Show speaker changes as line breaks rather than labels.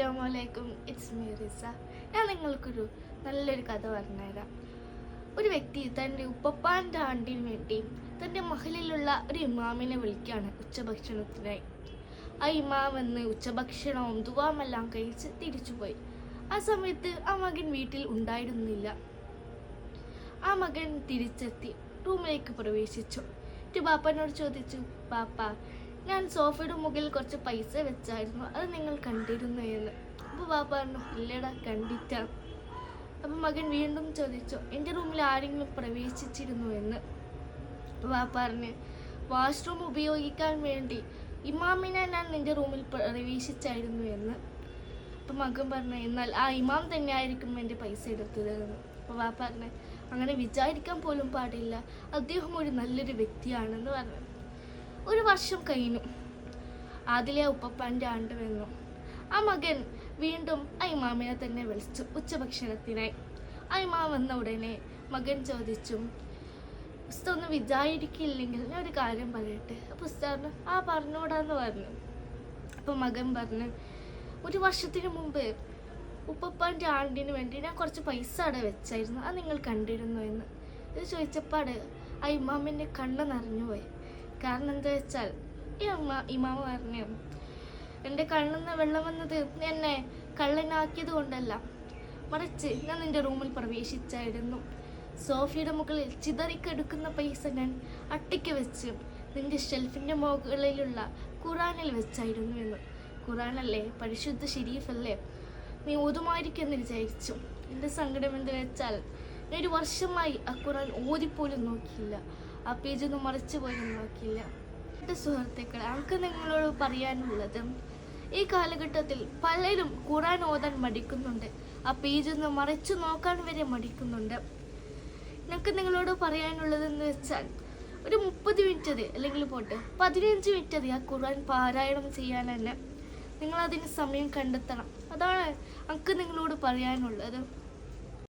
അസ്സലാമലൈക്കും it's me റിസ. ഞാൻ നിങ്ങൾക്കൊരു നല്ലൊരു കഥ പറഞ്ഞുതരാം. ഒരു വ്യക്തി തന്റെ ഉപ്പപ്പാന്റെ ആണ്ടിന് വേണ്ടി തന്റെ മഹലിലുള്ള ഒരു ഇമാമിനെ വിളിക്കുകയാണ് ഉച്ചഭക്ഷണത്തിനായി. ആ ഇമാം എന്ന് ഉച്ചഭക്ഷണവും ദുവാമെല്ലാം കഴിച്ച് തിരിച്ചുപോയി. ആ സമയത്ത് ആ മകൻ വീട്ടിൽ ഉണ്ടായിരുന്നില്ല. ആ മകൻ തിരിച്ചെത്തി റൂമിലേക്ക് പ്രവേശിച്ചു. ബാപ്പനോട് ചോദിച്ചു ബാപ്പ ഞാൻ സോഫയുടെ മുകളിൽ കുറച്ച് പൈസ വെച്ചായിരുന്നു. അത് നിങ്ങൾ കണ്ടിരുന്നു എന്ന്. അപ്പോൾ ബാബ പറഞ്ഞു ഇല്ലടാ കണ്ടിട്ട അപ്പം മകൻ വീണ്ടും ചോദിച്ചു എന്റെ റൂമിൽ ആരെങ്കിലും പ്രവേശിച്ചിരുന്നു എന്ന്? അപ്പോൾ പറഞ്ഞ് പറഞ്ഞു വാഷ്റൂം ഉപയോഗിക്കാൻ വേണ്ടി ഇമാമിനെ ഞാൻ നിന്റെ റൂമിൽ പ്രവേശിച്ചായിരുന്നു എന്ന്. അപ്പം മകൻ പറഞ്ഞു എന്നാൽ ആ ഇമാം തന്നെയായിരിക്കും എന്റെ പൈസ എടുത്തത് എന്ന്. അപ്പോൾ ബാപ്പ പറഞ്ഞു അങ്ങനെ വിചാരിക്കാൻ പോലും പാടില്ല. അദ്ദേഹം ഒരു നല്ലൊരു വ്യക്തിയാണെന്ന് പറഞ്ഞു. ഒരു വർഷം കഴിഞ്ഞു. അതിലെ ഉപ്പപ്പാന്റെ ആണ്ട് വന്നു ആ മകൻ വീണ്ടും അയ്മാമിനെ തന്നെ വിളിച്ചു ഉച്ചഭക്ഷണത്തിനായി. അയ്മാ വന്ന ഉടനെ മകൻ ചോദിച്ചു പുസ്തകം ഒന്നും വിചാരിക്കില്ലെങ്കിൽ ഞാൻ ഒരു കാര്യം പറയട്ടെ? പുസ്തകം ആ പറഞ്ഞോടാന്ന് പറഞ്ഞു. അപ്പോൾ മകൻ പറഞ്ഞു ഒരു വർഷത്തിന് മുമ്പ് ഉപ്പപ്പാന്റെ ആണ്ടിന് വേണ്ടി ഞാൻ കുറച്ച് പൈസ അവിടെ വെച്ചായിരുന്നു. അത് നിങ്ങൾ കണ്ടിരുന്നു എന്ന്. ഇത് ചോദിച്ചപ്പാട് ആ ഇമാമിന്റെ കണ്ണ് നിറഞ്ഞു പോയി കാരണം എന്താ വെച്ചാൽ ഈ അമ്മ ഇമാമ പറഞ്ഞു എന്റെ കണ്ണിൽ നിന്ന് വെള്ളം വന്നത്? എന്നെ കള്ളനാക്കിയത് കൊണ്ടല്ല. മറിച്ച് ഞാൻ നിന്റെ റൂമിൽ പ്രവേശിച്ചായിരുന്നു. സോഫിയുടെ മുകളിൽ ചിതറിക്കെടുക്കുന്ന പൈസ ഞാൻ അട്ടിക്ക് വെച്ച് നിന്റെ ഷെൽഫിന്റെ മുകളിലുള്ള ഖുറാനിൽ വെച്ചായിരുന്നു എന്ന്. ഖുറാനല്ലേ? പരിശുദ്ധ ഷെരീഫല്ലേ നീ ഓതുമായിരിക്കുമെന്ന് വിചാരിച്ചു. എന്റെ സങ്കടം എന്ത് വെച്ചാൽ ഞാൻ ഒരു വർഷമായി ആ ഖുറാൻ ഓതിപ്പോലും നോക്കിയില്ല. ആ പേജ് ഒന്നും മറിച്ചു പോലും നോക്കിയില്ല. എന്റെ സുഹൃത്തുക്കളെ നമുക്ക് നിങ്ങളോട് പറയാനുള്ളത് ഈ കാലഘട്ടത്തിൽ പലരും ഖുറാൻ ഓതാൻ മടിക്കുന്നുണ്ട്. ആ പേജ് ഒന്ന് മറിച്ചു നോക്കാൻ വരെ മടിക്കുന്നുണ്ട്. ഞങ്ങൾക്ക് നിങ്ങളോട് പറയാനുള്ളതെന്ന് വെച്ചാൽ ഒരു മുപ്പത് മിനിറ്റ് അത് അല്ലെങ്കിൽ പോട്ട് പതിനഞ്ച് മിനിറ്റ് അത് ആ ഖുർആൻ പാരായണം ചെയ്യാൻ തന്നെ. നിങ്ങളതിന് സമയം കണ്ടെത്തണം. അതാണ് നമുക്ക് നിങ്ങളോട് പറയാനുള്ളത്.